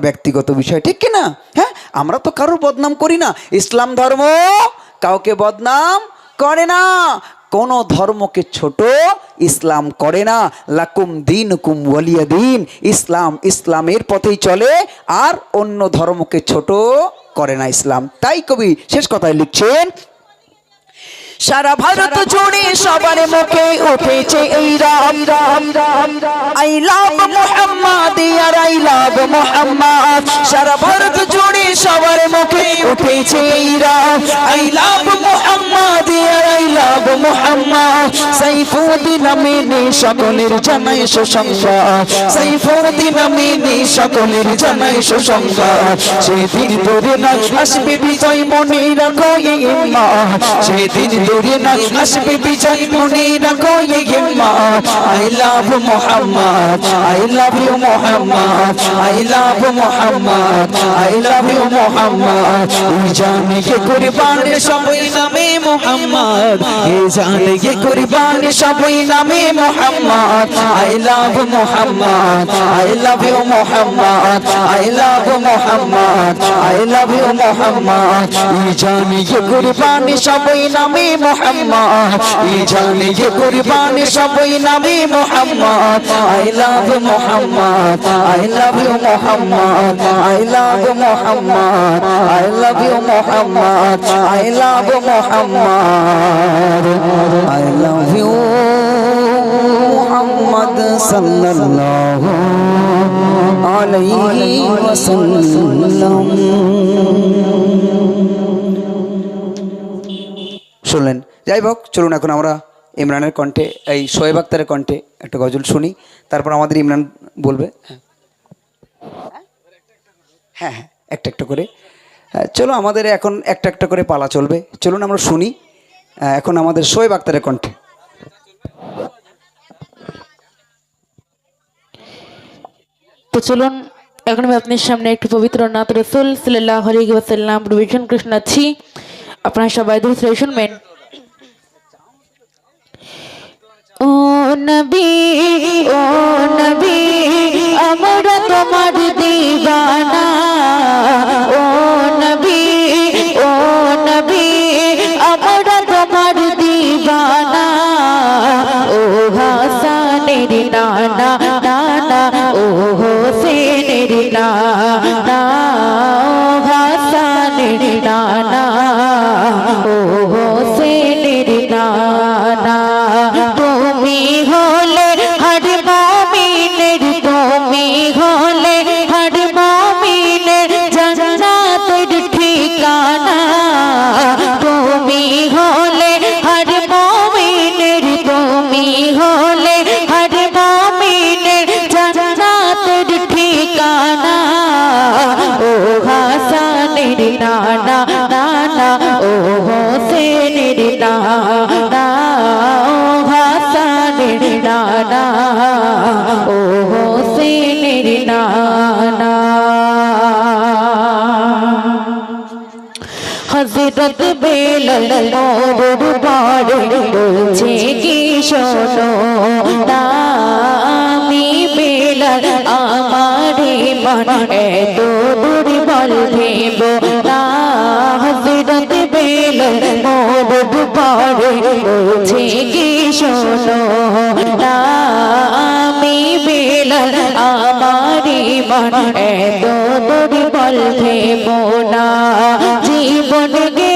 ব্যক্তিগত বিষয়, ঠিক কি না হ্যাঁ? আমরা তো কারোর বদনাম করি না। ইসলাম ধর্ম কাউকে বদনাম করে না। কোন ধর্মকে ছোট ইসলাম করে না। লাকুম দিন কুম ওয়ালিয়া দিন। ইসলাম ইসলামের পথেই চলে আর অন্য ধর্মকে ছোট করে না ইসলাম। তাই কবি শেষ কথায় লিখছেন সারা ভারত জুড়ে সবার মুখে উঠেছে এই রাম। রাম রাম। আই লাভ মোহাম্মদ আর আই লাভ মোহাম্মদ। সারা ভারত জুড়ে সবার মুখে উঠেছে I love Mohammad I love Mohammad Saifuddin Amini, সকলের জানাই সুসংবাদ। সাইফুদ্দিন আমিনী, সকলের জানাই সুসংবাদ। সেদিন ধরে না আসবে বিজয় মনে রাখো এই মা সেদিন দূরে না আসবে বিজয় মনে রাখো এই মা I love Mohammad I love you Mohammad I love Mohammad I love you Mohammad জানে কে কুরবান, সবাই নামে মোহাম্মদ। জানে কে কুরবান, সবাই নামে Mohammad. I love Mohammad I love you Mohammad I love Mohammad I love you Mohammad. জানে কে কুরবান, সবাই নামে মোহাম্মদ। জানে কে কুরবান, সবাই নামে Mohammad. I love Mohammad I love you Mohammad I love Mohammad. I love you Mohammad I love Mohammad I love you Mohammad সাল্লাল্লাহু আলাইহি ওয়াসাল্লাম শুনলেন? যাই হোক, চলুন এখন আমরা ইমরানের কণ্ঠে, এই শোয়েব আক্তারের কণ্ঠে একটা গজল শুনি। তারপর আমাদের ইমরান বলবে। হ্যাঁ। হ্যাঁ হ্যাঁ। একটা একটা করে। চলো আমাদের এখন একটা একটা করে পালা চলবে। চলুন আমরা শুনি। এখন আমাদের শোয়েব আক্তারের কণ্ঠে। তো চলুন, এখন আমি আপনার সামনে একটি পবিত্র নাত রসুল সাল্লাহ আলী ওয়াসাল্লাম প্রভিশন কৃষ্ণ আছি। আপনারা সবাই ধরে শুনবেন। ও নবী ও নবী, আমরা তোমার দিবানা। নানা নানা ও হোসেনের নানা হাসানের নানা ও হোসেনের নানা। হজরত বেলাল মোর বাড়ি বলছে কি শোনো? নামি বেলাল আমারে মন এত দুর্বল ভেব না। হজরত বেলাল মোর বাড়ি বলছে কি শোনো? নামি বেলাল আমারে মন এত দুর্বল ভেব না জীবন গেলে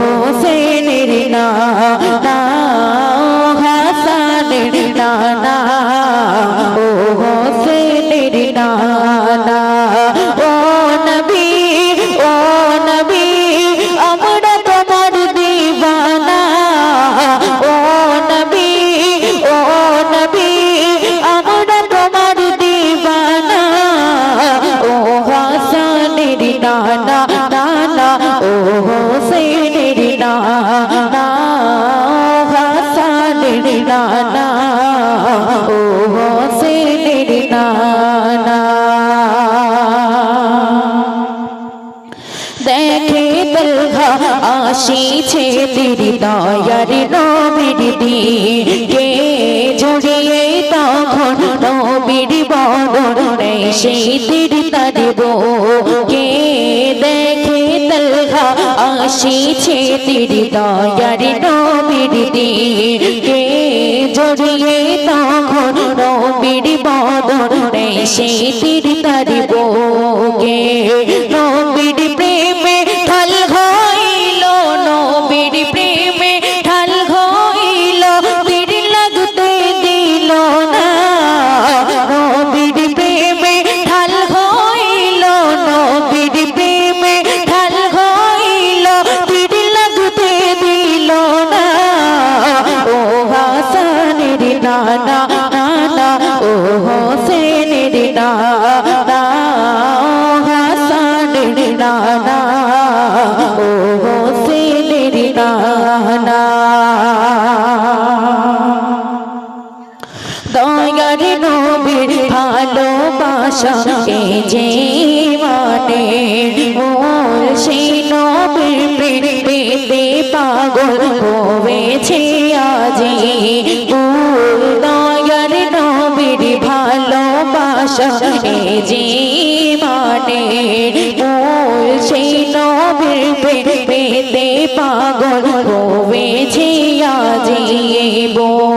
হোসেনের ও হাসানের নানা ও হোসেনের নানা তিরি দয়ার নবীর দিকে জড়িয়ে তখন নবীর বদন সেই তীর তারিব কে দেখে তলহা আসিছে তিরি দয়ার নবীর দিকে জড়িয়ে তখন নবীর বদন সেই তীর তারিব কে ভালোবাসা এ যে মানে মোর সেই নবীর প্রেমে পাগল হয়েছে আজি। মোর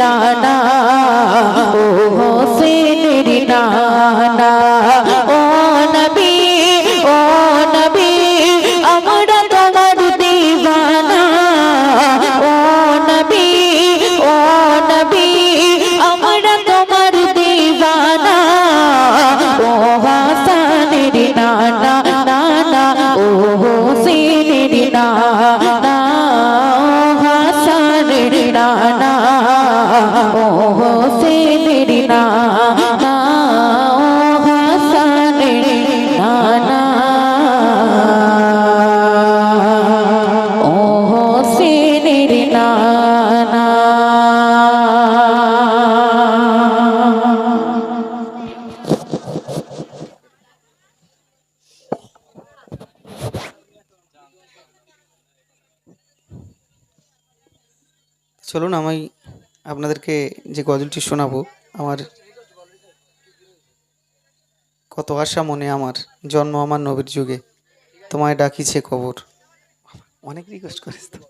নানা ও হোসেনের নানা ও নবী ও নবী, আমরা তোমার দিবানা ও নবী ও নবী, আমরা তোমার দিবানা ও হাসানের নানা নানা ও হোসেনের নানা হাসানের নানা চলুন, আমি আপনাদেরকে যে গজলটি শোনাবো, আমার কত আশা মনে আমার জন্ম আমার নবীর যুগে। তোমায় ডাকিছে কবর। অনেক রিকোয়েস্ট করিস তো।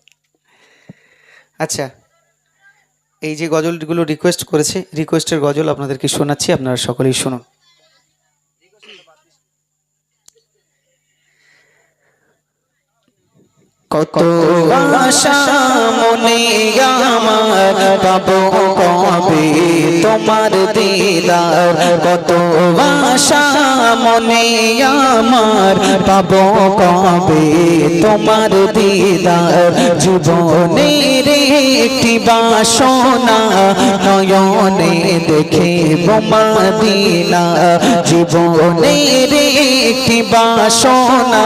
আচ্ছা এই যে গজলগুলো রিকোয়েস্ট করেছে রিকোয়েস্টের গজল আপনাদেরকে শোনাচ্ছি, আপনারা সকলেই শুনুন। কত আশা মনে আমার পাবো কবে তোমার দিদার? কত আশা মনে আমার পাবো কবে তোমার দিদার? জীবনের একটি বাসনা নয়নে দেখে বোমাদিনা জীবনের একটি বাসনা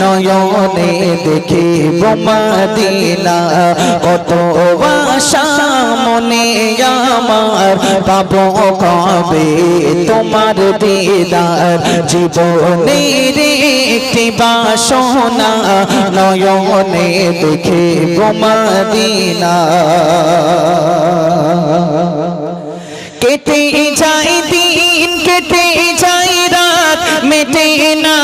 নয়নে দেখে বোমাদিনা কত আশা মনে আমার পাবো কবে? তোমার দিদার জীবনের একটি বাসনা নয়নে দেখে বোমাদিনা কেটে যায় দিন, কেটে যায় রাত, মেটে না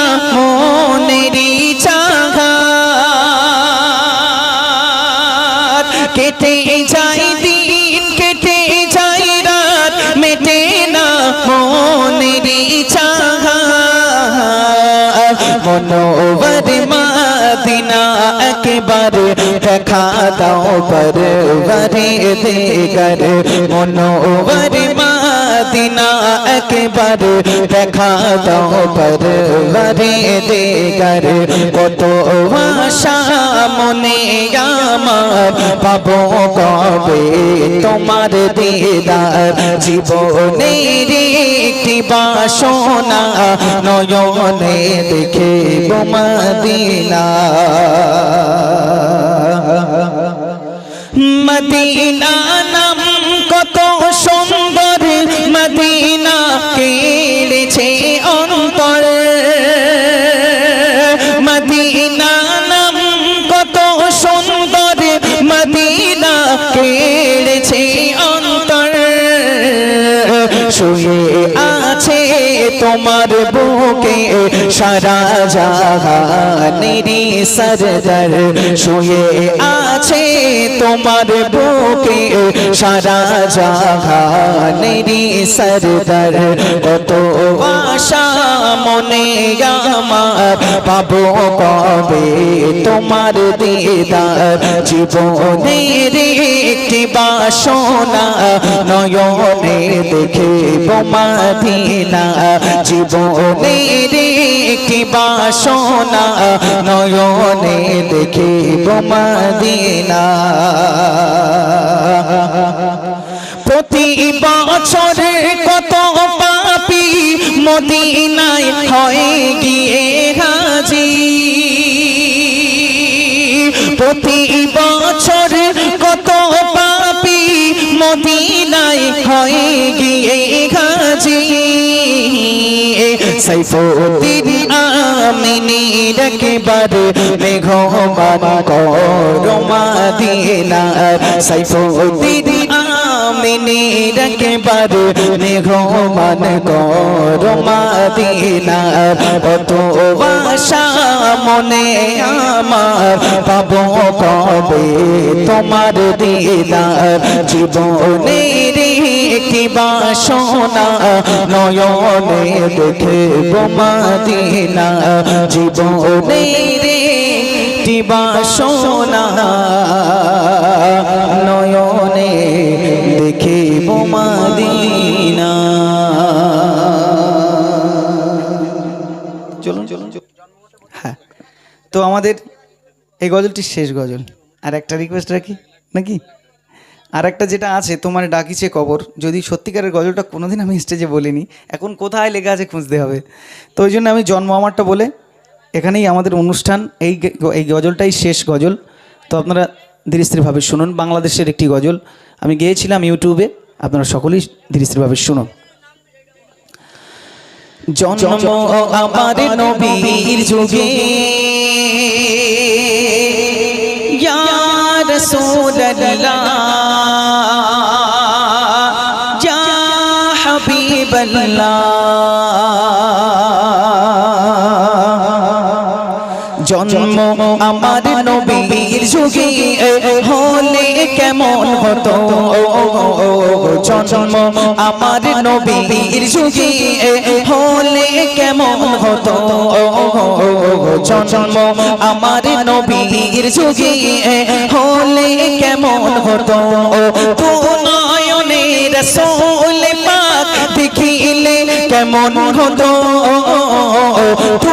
মনোবর মাদিনা একেবারে দেখা দাও পর বরে দেগর মনোবর মাদিনা একেবারে দেখা দাও পর বরে দেগর। কত আশা মনে আমার পাবো কবে তোমার দিদার। জীবনের একটি বাসনা নয়নে দেখে বোমাদিনা মদিনা নাম বুকে সারা জাহানেরি সরদার শুয়ে আছে তোমার বুকে সারা জাহানেরি সরদার কত আশা মনে আমার পাবো কবে তোমার দিদার? জীবনের একটি বাসনা, নয়নে দেখে বোমাদিনা জীবনের একটি বাসনা, নয়নে দেখে বোমাদিনা প্রতি বছর কত পাপি মদিনায় হয় গিয়ে হাজি প্রতি বছর কত পাপি মদিনায় হয় গিয়ে হাজি সাইফুদ্দিন আমিনী একবার মেঘমান করমা দিনা সাইফুদ্দিন আমিনী একবার মেঘমান করমা দিনা কত আশা মনে আমার পাবো কবে তোমার দিদার জীবনের একটি বাসনা নয়নে দেখে বোমাদিনা জীবনের একটি বাসনা নয়নে চলুন চলুন চলুন। হ্যাঁ তো আমাদের এই গজলটি শেষ গজল। আর একটা রিকোয়েস্ট রাখি? নাকি? আর একটা যেটা আছে, তোমার ডাকিছে কবর। যদি সত্যিকারের গজলটা কোনোদিন আমি স্টেজে বলিনি, এখন কোথায় লেখা আছে খুঁজতে হবে। তো ওই জন্য আমি জন্ম আমারটা বলে এখানেই আমাদের অনুষ্ঠান, এই এই গজলটাই শেষ গজল। তো আপনারা ধীরে স্থিরভাবে শুনুন, বাংলাদেশের একটি গজল। আমি গিয়েছিলাম ইউটিউবে আপনারা সকলেই ধীরে স্থিরভাবে শুনুন। জন্ম আমার নবীর যুগে। ইয়া রাসূলুল্লাহ। ইয়া হাবিবাল্লাহ। জন্ম আমার নবীর যুগে হলে কেমন হতো? জন্ম আমার নবীর যুগে হলে কেমন হতো? জন্ম আমার নবীর যুগে হলে কেমন হতো? তো নয়নের সোলে পাক দেখিলে কেমন হতো? তো